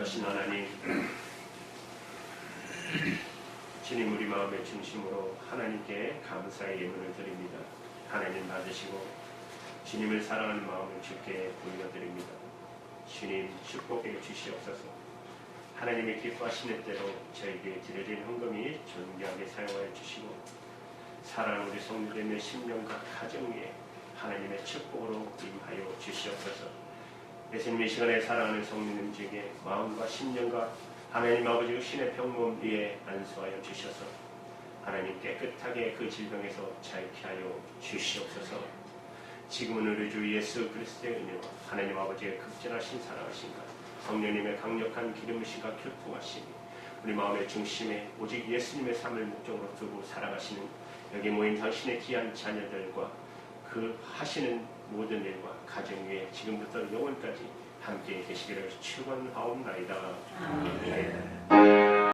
거신 하나님 주님 우리 마음의 중심으로 하나님께 감사의 예물을 드립니다. 하나님 받으시고 주님을 사랑하는 마음을 주께 돌려드립니다. 주님 축복해 주시옵소서. 하나님의 기뻐하시는 대로 저에게 드려진 헌금이 존귀하게 사용하여 주시고 사랑하는 우리 성도들의 심령과 가정 위에 하나님의 축복으로 임하여 주시옵소서. 예수님의 시간에 사랑하는 성도님 중에 마음과 심령과 하나님 아버지 신의 평범 위에 안수하여 주셔서 하나님 깨끗하게 그 질병에서 자유케 하여 주시옵소서. 지금은 우리 주 예수 그리스도의 은혜와 하나님 아버지의 극진하신 사랑하신가 성령님의 강력한 기름부심과 교통하심이 우리 마음의 중심에 오직 예수님의 삶을 목적으로 두고 살아가시는 여기 모인 당신의 귀한 자녀들과 그 하시는 모든 일과 가정 위에 지금부터 영원까지 함께 계시기를 축원하옵나이다. 아멘.